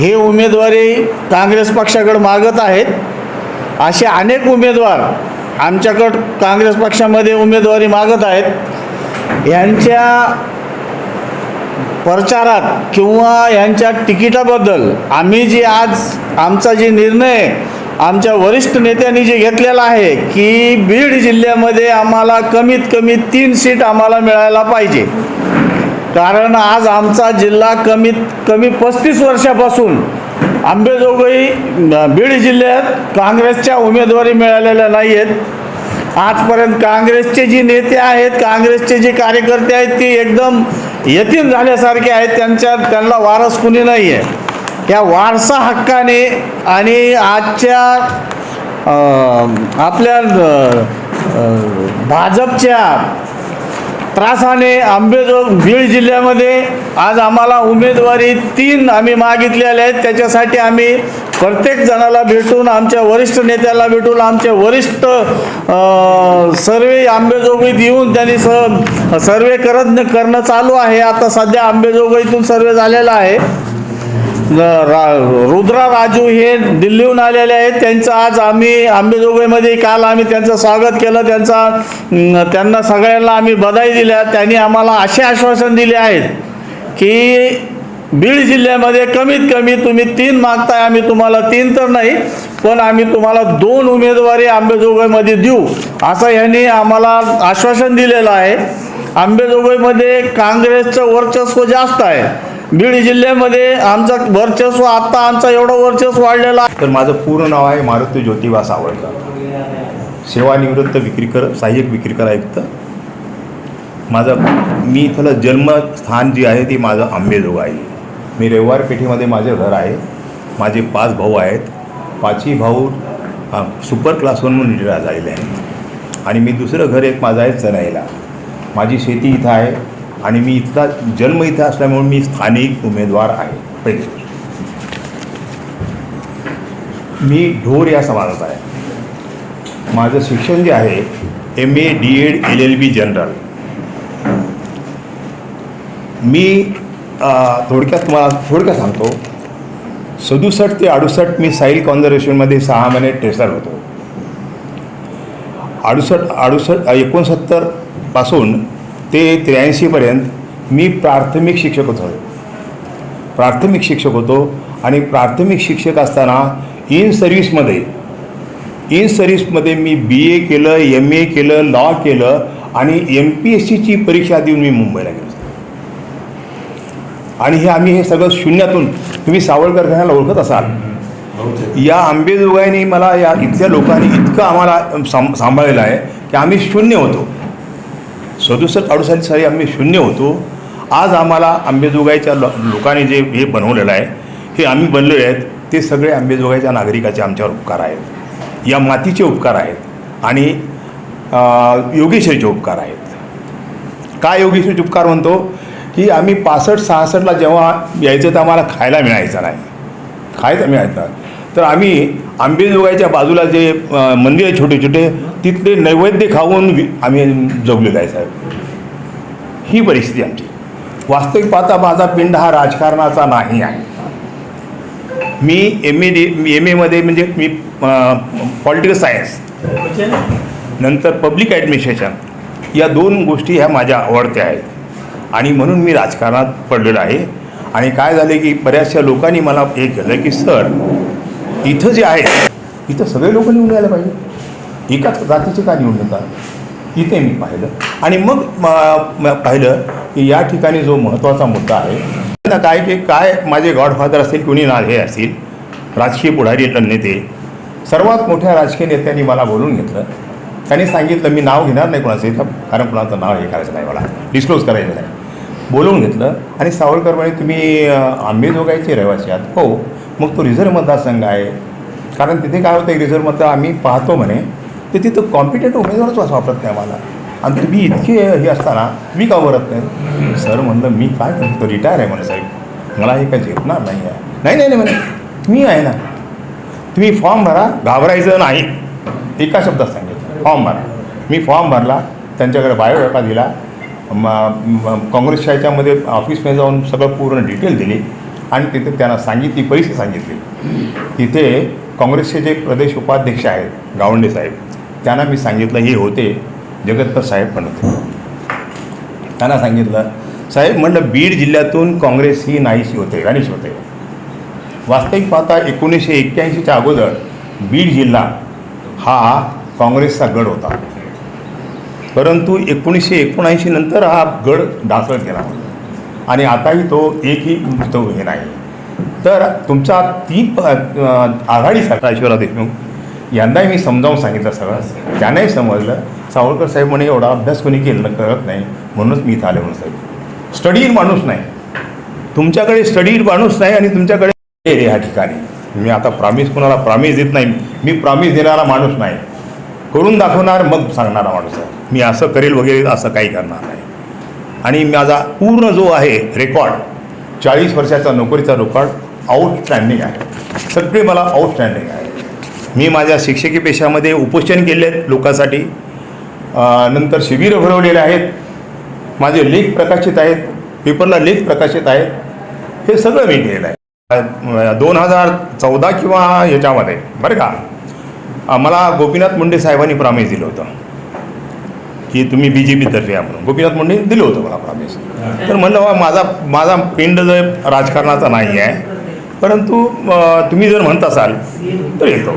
हे उमेदवारी काँग्रेस पक्षाकडे मागत आहेत. असे अनेक उमेदवार आमच्याकडं काँग्रेस पक्षामध्ये उमेदवारी मागत आहेत. यांच्या प्रचारात किंवा यांच्या तिकिटाबद्दल आम्ही जे आज आमचा जे निर्णय आमच्या वरिष्ठ नेत्यांनी जे घेतलेला आहे की बीड जिल्ह्यामध्ये आम्हाला कमीत कमी तीन सीट आम्हाला मिळायला पाहिजे. कारण आज आमचा जिल्हा कमीत कमी पस्तीस वर्षापासून आंबेजोगाई बीड जिल्ह्यात काँग्रेसच्या उमेदवारी मिळालेल्या नाही आहेत आजपर्यंत काँग्रेसचे जे नेते आहेत काँग्रेसचे जे कार्यकर्ते आहेत ते एकदम यतीम झाल्यासारखे आहेत. त्यांच्या त्यांना वारस कुणी नाही आहे या वारसा हक्काने आणि आजच्या आपल्या भाजपच्या त्रासाने आंबेजोग बीड जिल्ह्यामध्ये आज आम्हाला उमेदवारी तीन आम्ही मागितलेल्या आहेत. त्याच्यासाठी आम्ही प्रत्येक जणाला भेटून आमच्या वरिष्ठ नेत्याला भेटून आमचे वरिष्ठ सर्वे आंबेजोगाईत येऊन त्यांनी स सर्वे करत करणं चालू आहे. आता सध्या आंबेजोगाईतून सर्वे झालेला आहे. रुद्रा राजू हे दिल्लीहून आलेले आहेत. त्यांचं आज आम्ही आंबेजोगाईमध्ये काल आम्ही त्यांचं स्वागत केलं. त्यांचा त्यांना सगळ्यांना आम्ही बधाई दिल्या. त्यांनी आम्हाला असे आश्वासन दिले आहेत की बीड जिल्ह्यामध्ये कमीत कमी तुम्ही तीन मागताय. आम्ही तुम्हाला तीन तर नाही पण आम्ही तुम्हाला दोन उमेदवारी आंबेजोगाईमध्ये देऊ. असं यांनी आम्हाला आश्वासन दिलेलं आहे. आंबेजोगाईमध्ये काँग्रेसचं वर्चस्व जास्त आहे. बीड जिल्ह्यामध्ये आमचा वर्चस्व आत्ता आमचा एवढं वर्चस्व वाढलेला आहे. तर माझं पूर्ण नाव आहे मारुती ज्योतिबा सावळकर. सेवानिवृत्त विक्रीकर सहाय्यक विक्रीकर आयुक्त. माझं मी इथलं जन्मस्थान जे आहे ते माझं आंबेजोग आहे. मी रविवार पेठेमध्ये माझे घर आहे. माझे पाच भाऊ आहेत. पाचही भाऊ सुपर क्लासवरून म्हणून झालेले आहेत. आणि मी दुसरं घर एक माझं आहे चनाईला माझी शेती इथं आहे. आणि मी इथला जन्म इथे असल्यामुळे मी स्थानिक उमेदवार आहे. पहिले मी ढोर या समाजाचा आहे. माझं शिक्षण जे आहे M A D Ed L L B general मी थोडक्यात तुम्हाला थोडक्यात सांगतो. सदुसष्ट ते अडुसष्ट मी साईल कॉन्झर्वेशनमध्ये सहा महिने ट्रेसर होतो. अडुसष्ट अडुसष्ट एकोणसत्तरपासून ते त्र्याऐंशीपर्यंत मी प्राथमिक शिक्षक होतो. प्राथमिक शिक्षक होतो आणि प्राथमिक शिक्षक असताना इन सर्व्हिसमध्ये इन सर्व्हिसमध्ये मी बी ए केलं एम ए केलं लॉ केलं आणि एम पी एस सीची परीक्षा देऊन मी मुंबईला गेलो. आणि हे आम्ही हे सगळं शून्यातून तुम्ही सावळकर घराला ओळखत असाल. या आंबेजोगाईने मला या इथल्या लोकांनी इतकं आम्हाला सांभ सांभाळलेलं आहे की आम्ही शून्य होतो. सदुसष्ट अडुसष्ट साली आम्ही शून्य होतो. आज आम्हाला आंबेजोगाईच्या लो लोकांनी जे हे बनवलेलं आहे हे आम्ही बनलेले आहेत ते सगळे आंबेजोगाईच्या नागरिकाचे आमच्यावर उपकार आहेत. या मातीचे उपकार आहेत आणि योगेश्वरीचे उपकार आहेत. काय योगेश्वरीचे उपकार म्हणतो? की आम्ही पासष्ट सहासष्टला जेव्हा यायचं तर आम्हाला खायला मिळायचं नाही. खायचं मिळायचं. तर आम्ही आंबेजोगाईच्या बाजूला जे मंदिर आहे छोटे छोटे तिथले नैवेद्य खाऊन आम्ही जगलेलो आहे साहेब. ही परिस्थिती आमची. वास्तविक पाहता माझा पिंड हा राजकारणाचा नाही आहे. मी एम ए डी एम एमध्ये म्हणजे मी पॉलिटिकल सायन्स नंतर पब्लिक ॲडमिनिस्ट्रेशन या दोन गोष्टी ह्या माझ्या आवडत्या आहेत. आणि म्हणून मी राजकारणात पडलेलो आहे. आणि काय झाले की बऱ्याचशा लोकांनी मला हे केलं की सर इथं जे आहे इथं सगळे लोक निवडून यायला पाहिजे. एकाच जातीचे का निवडून येतात? इथे मी पाहिलं. आणि मग पाहिलं की या ठिकाणी जो महत्त्वाचा मुद्दा आहे काय की काय माझे गॉडफादर असतील कुणी ना हे असतील राजकीय पुढारी नेते. सर्वात मोठ्या राजकीय नेत्यांनी मला बोलून घेतलं. त्यांनी सांगितलं मी नाव घेणार नाही कोणाचं इथं कारण कोणाचं नाव हे करायचं नाही मला. डिस्क्लोज करायचं नाही. बोलवून घेतलं. आणि सावरकर म्हणे तुम्ही आंबेजोगाईचे रहिवासी आहात. हो. मग तो रिझर्व्ह मतदारसंघ आहे. कारण तिथे काय होतं रिझर्व्ह मतदार आम्ही पाहतो म्हणे तर तिथं कॉम्पिटेटिव्ह उमेदवारच असं वापरत नाही आम्हाला. आणि तुम्ही इतके हे असताना मी का वरत नाही? सर म्हणलं मी काय करतो? रिटायर आहे म्हणे साहेब. मला हे काय झेपणार नाही आहे. नाही नाही नाही म्हणे. मी आहे ना. तुम्ही फॉर्म भरा घाबरायचं नाही. एका शब्दात सांगितलं. फॉर्म भरा. मी फॉर्म भरला त्यांच्याकडे बायोडाटा दिला. म- काँग्रेसच्या ह्याच्यामध्ये ऑफिसमध्ये जाऊन सगळं पूर्ण डिटेल दिली. आणि तिथे त्यांना सांगितली पैसे सांगितली. तिथे काँग्रेसचे जे प्रदेश उपाध्यक्ष आहेत गावंडे साहेब त्यांना मी सांगितलं हे होते. जगत्तर साहेब पण होते. त्यांना सांगितलं साहेब म्हणलं बीड जिल्ह्यातून काँग्रेस ही नाहीशी होते राणीशी होते. वास्तविक पाहता एकोणीसशे एक्क्याऐंशीच्या अगोदर बीड जिल्हा हा काँग्रेसचा गड होता. परंतु एकोणीसशे एकोणऐंशी नंतर हा गड ढासळत गेला. आणि आताही तो एकही तो हे नाही. तर तुमचा ती प- अं, ऐश्वर्या देशमुख यांनाही मी समजावून सांगितलं सगळं. त्यांनाही समजलं. सावरकर साहेब म्हणे एवढा अभ्यास कोणी केलं कळत नाही. म्हणूनच मी इथं आले म्हणून साहेब स्टडीड माणूस नाही. तुमच्याकडे स्टडीड माणूस नाही आणि तुमच्याकडे ह्या ठिकाणी. मी आता प्रॉमिस कोणाला प्रॉमिस देत नाही. मी प्रॉमिस देणारा माणूस नाही. करून दाखवणार मग सांगणारा माणूस आहे. मी असं करेल वगैरे असं काही करणार नाही. आणि माझा पूर्ण जो आहे रेकॉर्ड चाळीस वर्षाचा नोकरीचा रेकॉर्ड आउटस्टँडिंग आहे. सगळे मला आउटस्टँडिंग आहे. मी माझ्या शिक्षकी पेशामध्ये उपोषण केले आहेत लोकांसाठी नंतर शिबिरं भरवलेले आहेत. माझे लेख प्रकाशित आहेत. पेपरला लेख प्रकाशित आहेत. हे सगळं मी केलेलं आहे. दोन हजार चौदा किंवा ह्याच्यामध्ये बरं का? मला गोपीनाथ मुंडे साहेबांनी प्रॉमिस दिलं होतं. की तुम्ही बी जे पीतर्फे या म्हणून. गोपीनाथ मुंडे दिलं होतं मला प्रॉमिस तर म्हणलं बा माझा माझा पिंड जर राजकारणाचा नाही आहे परंतु तुम्ही जर म्हणत असाल तर येतो.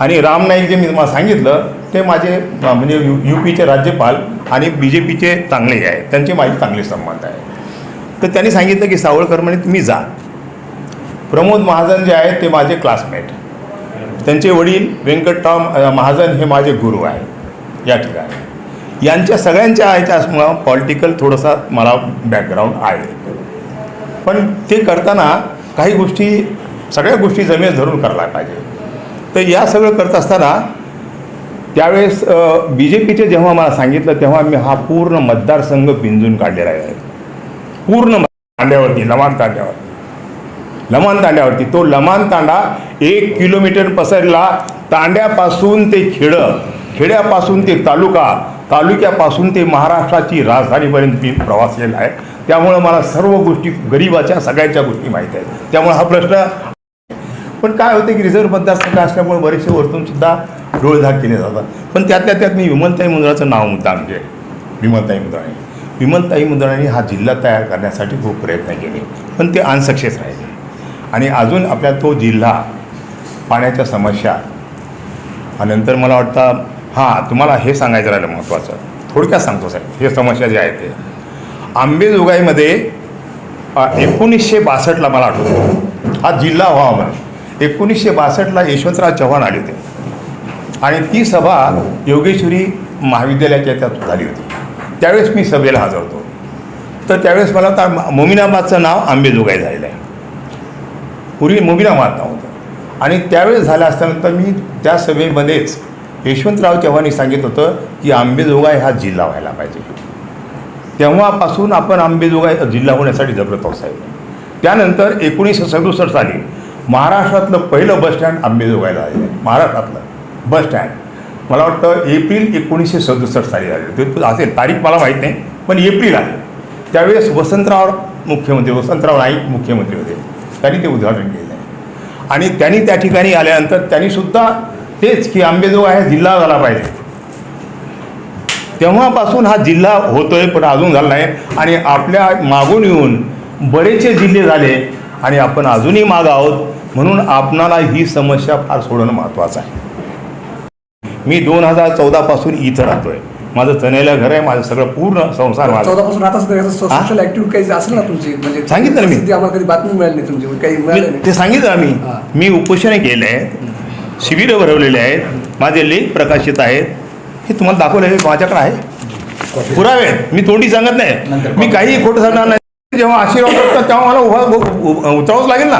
आणि राम नाईक जे मी तुम्हाला सांगितलं ते माझे म्हणजे यू यू पीचे राज्यपाल आणि बी जे पीचे चांगले आहे त्यांचे माझे चांगले संबंध आहे तर त्यांनी सांगितलं की सावळकर म्हणे तुम्ही जा. प्रमोद महाजन जे आहेत ते माझे क्लासमेट त्यांचे वडील व्यंकटराव महाजन हे माझे गुरु आहेत. या ठिकाणी. यांच्या सगळ्यांच्या ह्याच्यामुळं पॉलिटिकल थोडंसा मला बॅकग्राऊंड आहे. पण ते करताना काही गोष्टी सगळ्या गोष्टी जमेस धरून करायला पाहिजे. तर या सगळं करत असताना त्यावेळेस बी जे पीचे जेव्हा मला सांगितलं तेव्हा मी हा पूर्ण मतदारसंघ पिंजून काढलेला आहे. पूर्ण तांड्यावरती लमान तांड्यावरती. लमान तांड्यावरती. तो लमान तांडा एक किलोमीटर पसरला तांड्यापासून ते खेडं. खेड्यापासून ते तालुका तालुक्यापासून ते महाराष्ट्राची राजधानीपर्यंत मी प्रवास केला आहे. त्यामुळं मला सर्व गोष्टी गरिबाच्या सगळ्यांच्या गोष्टी माहीत आहेत. त्यामुळं हा प्रश्न पण काय होते की रिझर्व्ह मतदारसंघ असल्यामुळे बरेचसे वरतूनसुद्धा डोळधाक केले जातात. पण त्यातल्या त्यात मी विमलताई मुंद्राचं नाव मुद्दा म्हणजे विमलताई मुंद्राने विमलताई मुंद्राने हा जिल्हा तयार करण्यासाठी खूप प्रयत्न केले. पण ते अनसक्सेस राहिले. आणि अजून आपल्या तो जिल्हा पाण्याच्या समस्या. आणि नंतर मला वाटतं हां तुम्हाला हे सांगायचं राहिलं महत्त्वाचं थोडक्यात सांगतो साहेब हे समस्या जे आहे ते. आंबेजोगाईमध्ये एकोणीसशे बासष्टला मला आठवतं. हा जिल्हा व्हावा म्हणून एकोणीसशे बासष्टला यशवंतराव चव्हाण आले होते. आणि ती सभा योगेश्वरी महाविद्यालयाच्या त्यात झाली होती. त्यावेळेस मी सभेला हजर होतो. तर त्यावेळेस मला आता मोमिनाबादचं नाव आंबेजोगाई झालेलं आहे. पूर्वी मोमिनाबाद नाव होतं. आणि त्यावेळेस झालं असल्यानंतर मी त्या सभेमध्येच यशवंतराव चव्हाणी सांगितलं होतं की आंबेजोगाई हा जिल्हा व्हायला पाहिजे. तेव्हापासून आपण आंबेजोगाई जिल्हा होण्यासाठी जगत आहोत साहेब. त्यानंतर एकोणीसशे सदुसष्ट साली महाराष्ट्रातलं पहिलं बस स्टँड आंबेजोगाईला आहे. महाराष्ट्रातलं बस स्टँड मला वाटतं एप्रिल एकोणीसशे सदुसष्ट साली झाले ते असेल तारीख मला माहीत नाही पण एप्रिल आहे त्यावेळेस वसंतराव मुख्यमंत्री वसंतराव नाईक मुख्यमंत्री होते. त्यांनी ते उद्घाटन केलं आहे. आणि त्यांनी त्या ठिकाणी आल्यानंतर त्यांनीसुद्धा तेच की आंबेजोगाई हा जिल्हा झाला पाहिजे. तेव्हापासून हा जिल्हा होतोय पण अजून झाला नाही. आणि आपल्या मागून येऊन बरेचसे जिल्हे झाले आणि आपण अजूनही माग आहोत. म्हणून आपणाला ही समस्या फार सोडवणं महत्त्वाचं आहे. मी दोन हजार चौदापासून इथं राहतोय. माझं चनेला घर आहे माझं सगळं पूर्ण संसार म्हणजे सांगितलं ना मी. सध्या आम्हाला कधी बातमी मिळाली नाही तुमची काही मिळालं मी नाही. ते सांगितलं आम्ही. मी. उपोषणे केले आहेत शिबिरं भरवलेले आहेत माझे लेख प्रकाशित आहेत. हे तुम्हाला दाखवले माझ्याकडे आहे. पुरावे आहेत. मी तोंडी सांगत नाही. मी काही खोटं सांगणार नाही. जेव्हा आशीर्वाद करतात तेव्हा मला उभा उतरावंच लागेल ना.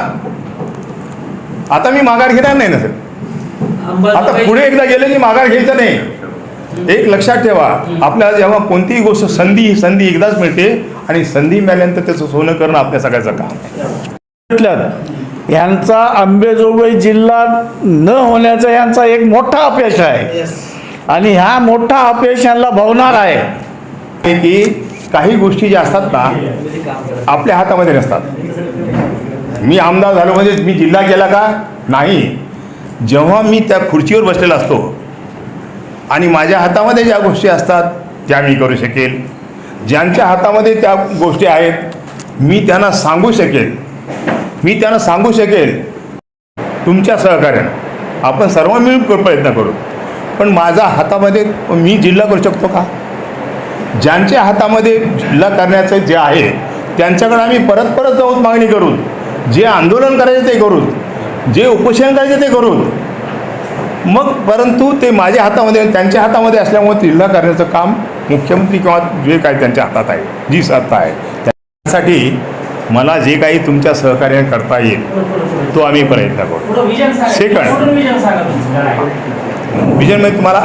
आता मी माघार घेणार नाही ना सर. आता पुढे एकदा गेले की माघार घ्यायचं नाही. एक लक्षात ठेवा. आपल्याला जेव्हा कोणतीही गोष्ट संधी ही संधी एकदाच मिळते आणि संधी मिळाल्यानंतर त्याचं सोनं करणं आपल्या सगळ्याचं काम यांचा आंबेजोगाई जिल्हा न होण्याचा यांचा एक मोठा अपयश आहे. आणि ह्या मोठा अपयश यांना भवणार आहे की काही गोष्टी ज्या असतात ना आपल्या हातामध्ये नसतात. मी आमदार झालो म्हणजे मी जिल्हा केला का? नाही. जेव्हा मी त्या खुर्चीवर बसलेला असतो आणि माझ्या हातामध्ये ज्या गोष्टी असतात त्या मी करू शकेल. ज्यांच्या हातामध्ये त्या गोष्टी आहेत मी त्यांना सांगू शकेल. मी त्यांना सांगू शकेल तुमच्या सहकार्यानं. आपण सर्व मिळून प्रयत्न करू. पण माझा हातामध्ये मी जिल्हा करू शकतो का? ज्यांच्या हातामध्ये जिल्हा करण्याचं जे आहे त्यांच्याकडे आम्ही परत परत जाऊन मागणी करू जे आंदोलन करायचे ते करू जे उपोषण करायचे ते करू मग परंतु ते माझ्या हातामध्ये त्यांच्या हातामध्ये असल्यामुळे जिल्हा करण्याचं काम मुख्यमंत्री किंवा जे काय त्यांच्या हातात आहे जी सत्ता आहे त्यासाठी मला जे काही तुमच्या सहकार्याने करता येईल तो आम्ही प्रयत्न करू. पुढं विजन म्हणजे तुम्हाला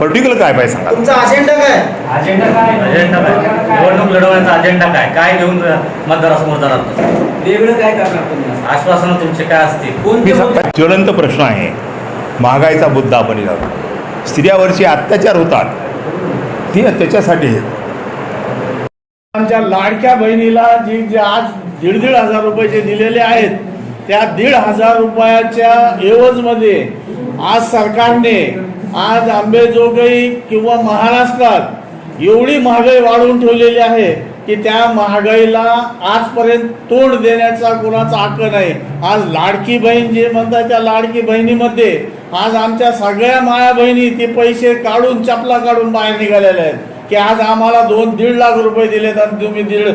पर्टिक्युलर काय पाहिजे सांगा. तुमचा अजेंडा काय? अजेंडा काय? अजेंडा काय? निवडणूक लढवण्याचा अजेंडा काय? काय घेऊन मतदारासमोर जाणार वेगळं काय करणार तुम्ही? आश्वासनं तुमचे काय असतील? सांगतो, ज्वलंत प्रश्न आहे. महागाईचा मुद्दा आपण जातो स्त्रियावरचे अत्याचार होतात. ती त्याच्यासाठी. आमच्या लाडक्या बहिणीला जी जे आज दीड दीड हजार रुपये जे दिलेले आहेत त्या दीड हजार रुपयाच्या एवजमध्ये आज सरकारने आज आंबेजोगाई किंवा महाराष्ट्रात एवढी महागाई वाढवून ठेवलेली आहे की त्या महागाईला आजपर्यंत तोंड देण्याचा कोणाचा हक्क नाही. आज लाडकी बहीण जे म्हणतात त्या लाडकी बहिणीमध्ये आज आमच्या सगळ्या माया बहिणी ते पैसे काढून चपला काढून बाहेर निघालेल्या आहेत. की आज आम्हाला दोन दीड लाख रुपये दिलेत आणि तुम्ही दीड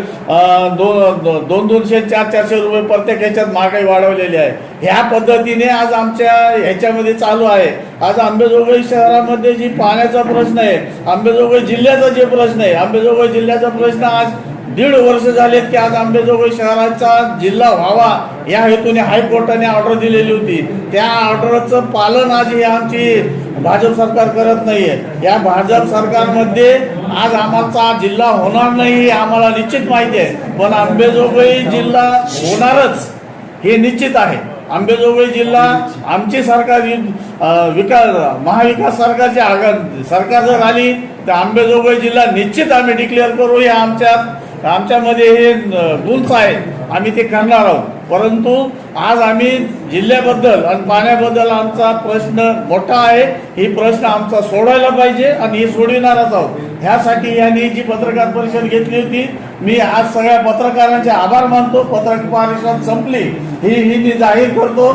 दोन दोन दोनशे चार चारशे रुपये प्रत्येक ह्याच्यात महागाई वाढवलेली आहे. ह्या पद्धतीने आज आमच्या ह्याच्यामध्ये चालू आहे. आज आंबेजोगाई शहरामध्ये जी पाण्याचा प्रश्न आहे आंबेजोगाई जिल्ह्याचा जे प्रश्न आहे आंबेजोगाई जिल्ह्याचा प्रश्न आज दीड वर्ष झालेत की आज आंबेजोगाई शहराचा जिल्हा व्हावा या हेतूने हायकोर्टाने ऑर्डर दिलेली होती. त्या ऑर्डरचं पालन आज ही आमची भाजप सरकार करत नाहीये. या भाजप सरकारमध्ये आज आमचा जिल्हा होणार नाही हे आम्हाला निश्चित माहिती आहे. पण आंबेजोगाई जिल्हा होणारच हे निश्चित आहे. आंबेजोगाई जिल्हा आमची सरकार विकास महाविकास सरकारची आगा सरकार जर आली तर आंबेजोगाई जिल्हा निश्चित आम्ही डिक्लेअर करू या आमच्या आमच्यामध्ये हे अं, गुंच आहे. आम्ही ते करणार आहोत. परंतु आज आम्ही जिल्ह्याबद्दल आणि पाण्याबद्दल आमचा प्रश्न मोठा आहे. ही प्रश्न आमचा सोडवायला पाहिजे आणि हे सोडविणारच आहोत. ह्यासाठी यांनी जी पत्रकार परिषद घेतली होती मी आज सगळ्या पत्रकारांचे आभार मानतो. पत्रकार परिषद संपली. ही ही मी जाहीर करतो.